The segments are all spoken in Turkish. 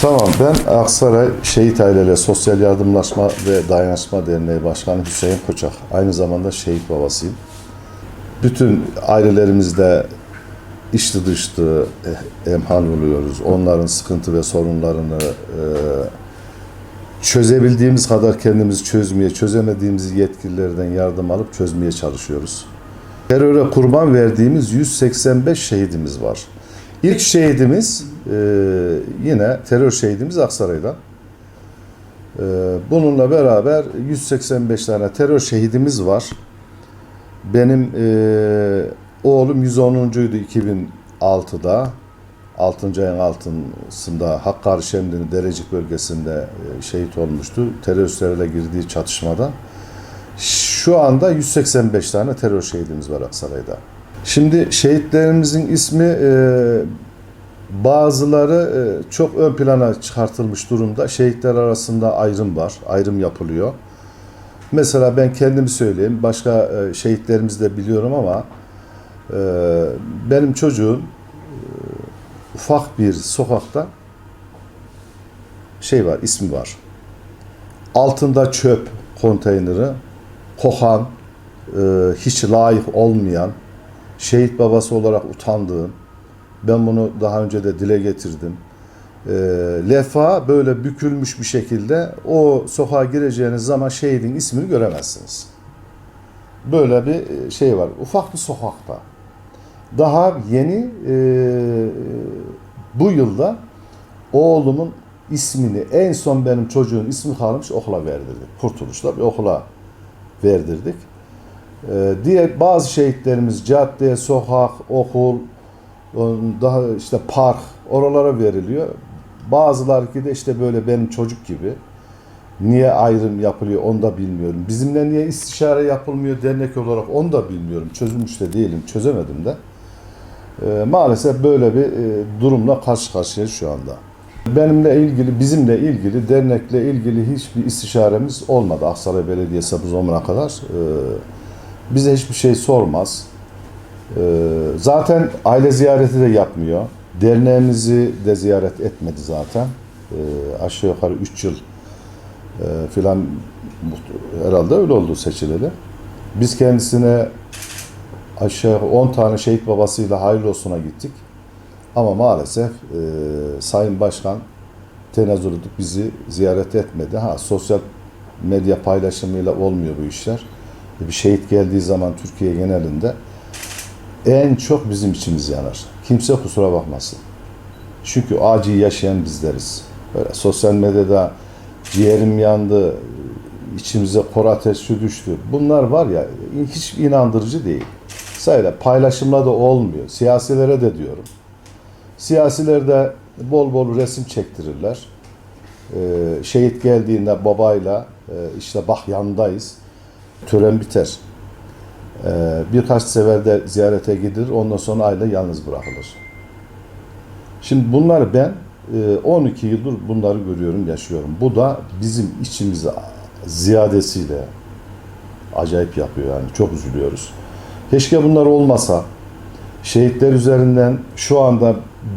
Tamam ben Aksaray Şehit Aileleri Sosyal Yardımlaşma ve Dayanışma Derneği Başkanı Hüseyin Koçak. Aynı zamanda şehit babasıyım. Bütün ailelerimizde içli dışlı eh, emhal oluyoruz. Onların sıkıntı ve sorunlarını e, çözebildiğimiz kadar kendimizi çözmeye, çözemediğimiz yetkililerden yardım alıp çözmeye çalışıyoruz. Teröre kurban verdiğimiz 185 şehidimiz var. İlk şehidimiz e, yine terör şehidimiz Aksaray'dan. E, bununla beraber 185 tane terör şehidimiz var. Benim e, oğlum 110'uncuydu 2006'da. 6. ayın altısında Hakkari Şemdin'i Derecik bölgesinde e, şehit olmuştu. Teröristlerle girdiği çatışmada. Şu anda 185 tane terör şehidimiz var Aksaray'da. Şimdi şehitlerimizin ismi e, bazıları e, çok ön plana çıkartılmış durumda. Şehitler arasında ayrım var, ayrım yapılıyor. Mesela ben kendimi söyleyeyim, başka e, şehitlerimizi de biliyorum ama e, benim çocuğum ufak bir sokakta şey var, ismi var. Altında çöp konteyneri, kokan, hiç layık olmayan, şehit babası olarak utandığım, ben bunu daha önce de dile getirdim. E, lefa böyle bükülmüş bir şekilde o sokağa gireceğiniz zaman şehidin ismini göremezsiniz. Böyle bir şey var. Ufak bir sokakta. Daha yeni e, bu yılda oğlumun ismini en son benim çocuğun ismi kalmış okula verdirdik. Kurtuluş'ta bir okula verdirdik. Ee, diğer bazı şehitlerimiz cadde, sokak, okul, daha işte park oralara veriliyor. Bazıları ki de işte böyle benim çocuk gibi. Niye ayrım yapılıyor onu da bilmiyorum. Bizimle niye istişare yapılmıyor dernek olarak onu da bilmiyorum. Çözülmüş de değilim, çözemedim de. Ee, maalesef böyle bir e, durumla karşı karşıyayız şu anda. Benimle ilgili, bizimle ilgili, dernekle ilgili hiçbir istişaremiz olmadı Aksaray Belediyesi bu zamana kadar. Ee, bize hiçbir şey sormaz. Ee, zaten aile ziyareti de yapmıyor. Derneğimizi de ziyaret etmedi zaten. Ee, aşağı yukarı 3 yıl e, filan herhalde öyle oldu seçileli. Biz kendisine aşağı yukarı 10 tane şehit babasıyla hayırlı olsuna gittik. Ama maalesef e, Sayın Başkan tenezzül edip bizi ziyaret etmedi. Ha sosyal medya paylaşımıyla olmuyor bu işler. E, bir şehit geldiği zaman Türkiye genelinde en çok bizim içimiz yanar. Kimse kusura bakmasın. Çünkü acıyı yaşayan bizleriz. Böyle sosyal medyada ciğerim yandı, içimize kor ateşi düştü. Bunlar var ya hiç inandırıcı değil. Sayıla paylaşımla da olmuyor. Siyasilere de diyorum. Siyasilerde bol bol resim çektirirler. Ee, şehit geldiğinde babayla e, işte bak yanındayız. Tören biter. Ee, birkaç sefer de ziyarete gidilir. Ondan sonra aile yalnız bırakılır. Şimdi bunları ben e, 12 yıldır bunları görüyorum, yaşıyorum. Bu da bizim içimizi ziyadesiyle acayip yapıyor yani. Çok üzülüyoruz. Keşke bunlar olmasa. Şehitler üzerinden şu anda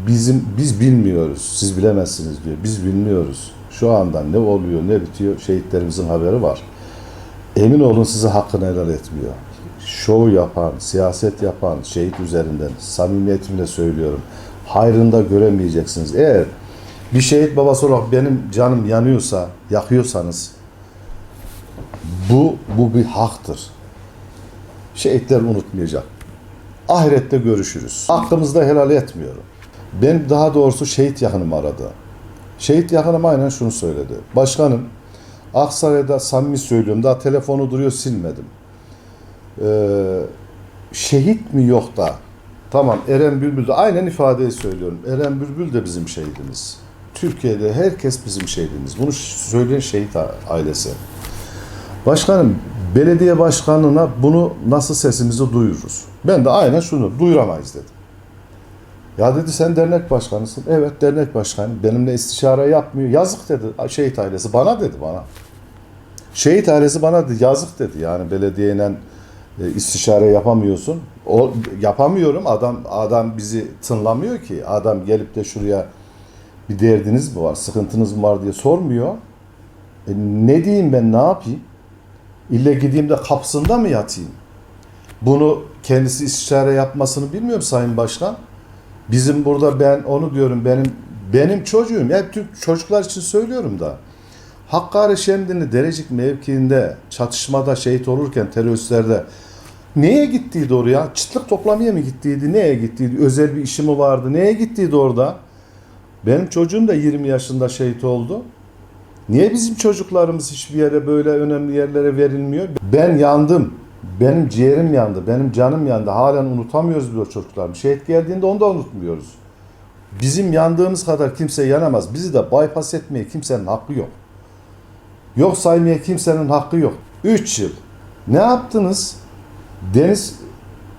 bizim biz bilmiyoruz. Siz bilemezsiniz diyor. Biz bilmiyoruz. Şu anda ne oluyor, ne bitiyor şehitlerimizin haberi var. Emin olun size hakkını helal etmiyor. Şov yapan, siyaset yapan şehit üzerinden samimiyetimle söylüyorum. Hayrında göremeyeceksiniz. Eğer bir şehit babası olarak benim canım yanıyorsa, yakıyorsanız bu bu bir haktır. Şehitler unutmayacak. Ahirette görüşürüz. Aklımızda helal etmiyorum. Ben daha doğrusu şehit yakınım aradı. Şehit yakınım aynen şunu söyledi. Başkanım Aksaray'da samimi söylüyorum daha telefonu duruyor silmedim. Ee, şehit mi yok da tamam Eren Bülbül de aynen ifadeyi söylüyorum. Eren Bülbül de bizim şehidimiz. Türkiye'de herkes bizim şehidimiz. Bunu söyleyen şehit ailesi. Başkanım belediye başkanına bunu nasıl sesimizi duyururuz? Ben de aynen şunu duyuramayız dedim. Ya dedi sen dernek başkanısın. Evet dernek başkanı. Benimle istişare yapmıyor. Yazık dedi şehit ailesi. Bana dedi bana. Şehit ailesi bana dedi, yazık dedi. Yani belediyeyle e, istişare yapamıyorsun. O yapamıyorum. Adam adam bizi tınlamıyor ki. Adam gelip de şuraya Bir derdiniz mi var, sıkıntınız mı var diye sormuyor. E, ne diyeyim ben, ne yapayım? İlle gideyim de kapısında mı yatayım? Bunu kendisi istişare yapmasını bilmiyorum Sayın Başkan. Bizim burada ben onu diyorum benim benim çocuğum. Hep Türk çocuklar için söylüyorum da. Hakkari Şemdinli Derecik mevkiinde çatışmada şehit olurken teröristlerde neye gittiydi oraya? Çıtlık toplamaya mı gittiydi? Neye gittiydi? Özel bir işi mi vardı? Neye gittiydi orada? Benim çocuğum da 20 yaşında şehit oldu. Niye bizim çocuklarımız hiçbir yere böyle önemli yerlere verilmiyor? Ben yandım. Benim ciğerim yandı. Benim canım yandı. Halen unutamıyoruz biz o çocuklarımı. Şehit geldiğinde onu da unutmuyoruz. Bizim yandığımız kadar kimse yanamaz. Bizi de bypass etmeye kimsenin hakkı yok. Yok saymaya kimsenin hakkı yok. 3 yıl. Ne yaptınız? Deniz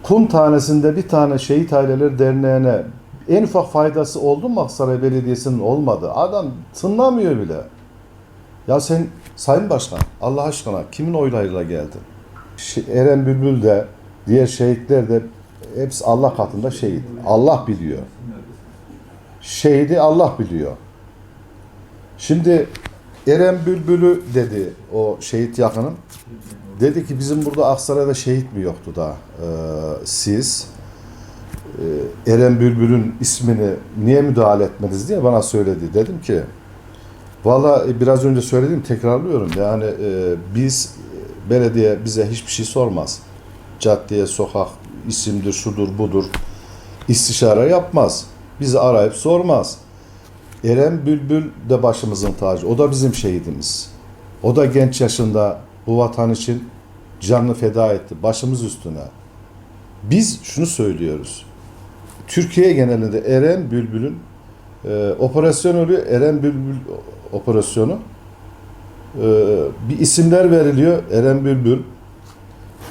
kum tanesinde bir tane şehit aileleri derneğine en ufak faydası oldu mu Aksaray Belediyesi'nin olmadı. Adam tınlamıyor bile. Ya sen Sayın Başkan Allah aşkına kimin oylarıyla geldin? Eren Bülbül de diğer şehitler de hepsi Allah katında şehit. Allah biliyor. Şehidi Allah biliyor. Şimdi Eren Bülbül'ü dedi o şehit yakınım. Dedi ki bizim burada Aksaray'da şehit mi yoktu da e, siz e, Eren Bülbül'ün ismini niye müdahale etmediniz diye bana söyledi. Dedim ki valla e, biraz önce söyledim tekrarlıyorum. Yani e, biz e, belediye bize hiçbir şey sormaz. Caddeye, sokak, isimdir, şudur, budur istişare yapmaz. Bizi arayıp sormaz. Eren Bülbül de başımızın tacı. O da bizim şehidimiz. O da genç yaşında bu vatan için canını feda etti. Başımız üstüne. Biz şunu söylüyoruz. Türkiye genelinde Eren Bülbül'ün e, operasyon oluyor. Eren Bülbül operasyonu. E, bir isimler veriliyor. Eren Bülbül.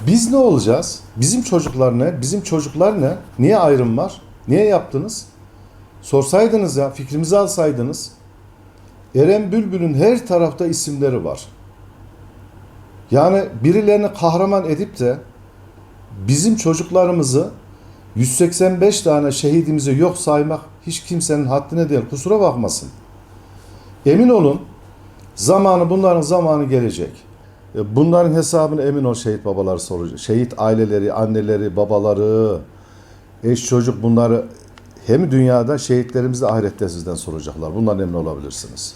Biz ne olacağız? Bizim çocuklar ne? Bizim çocuklar ne? Niye ayrım var? Niye yaptınız? Sorsaydınız ya, fikrimizi alsaydınız. Eren Bülbül'ün her tarafta isimleri var. Yani birilerini kahraman edip de bizim çocuklarımızı 185 tane şehidimizi yok saymak hiç kimsenin haddine değil. Kusura bakmasın. Emin olun zamanı bunların zamanı gelecek. E, Bunların hesabını emin ol şehit babaları soracak. Şehit aileleri, anneleri, babaları, eş çocuk bunları hem dünyada şehitlerimiz de ahirette sizden soracaklar. Bundan emin olabilirsiniz.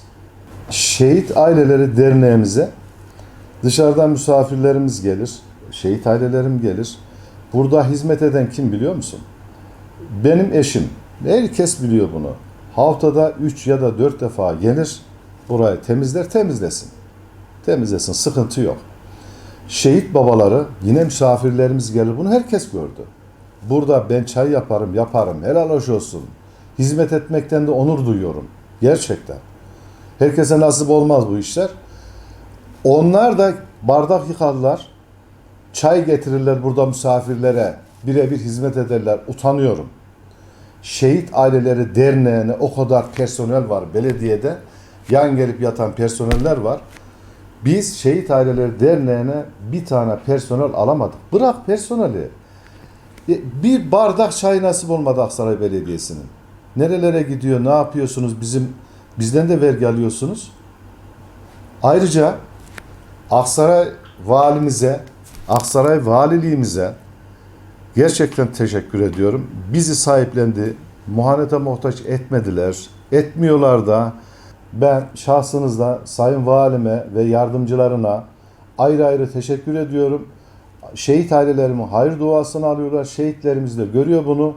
Şehit Aileleri Derneğimize dışarıdan misafirlerimiz gelir. Şehit ailelerim gelir. Burada hizmet eden kim biliyor musun? Benim eşim. Herkes biliyor bunu. Haftada 3 ya da 4 defa gelir. Burayı temizler, temizlesin. Temizlesin, sıkıntı yok. Şehit babaları, yine misafirlerimiz gelir. Bunu herkes gördü. Burada ben çay yaparım, yaparım. Helal hoş olsun. Hizmet etmekten de onur duyuyorum. Gerçekten. Herkese nasip olmaz bu işler. Onlar da bardak yıkarlar. Çay getirirler burada misafirlere. Birebir hizmet ederler. Utanıyorum. Şehit Aileleri Derneği'ne o kadar personel var belediyede. Yan gelip yatan personeller var. Biz Şehit Aileleri Derneği'ne bir tane personel alamadık. Bırak personeli. E, Bir bardak çay nasip olmadı Aksaray Belediyesi'nin. Nerelere gidiyor, ne yapıyorsunuz? Bizim bizden de vergi alıyorsunuz. Ayrıca Aksaray valimize, Aksaray valiliğimize gerçekten teşekkür ediyorum. Bizi sahiplendi. Muhanete muhtaç etmediler. Etmiyorlar da. Ben şahsınızda Sayın Valime ve yardımcılarına ayrı ayrı teşekkür ediyorum. Şehit ailelerimin hayır duasını alıyorlar. Şehitlerimiz de görüyor bunu.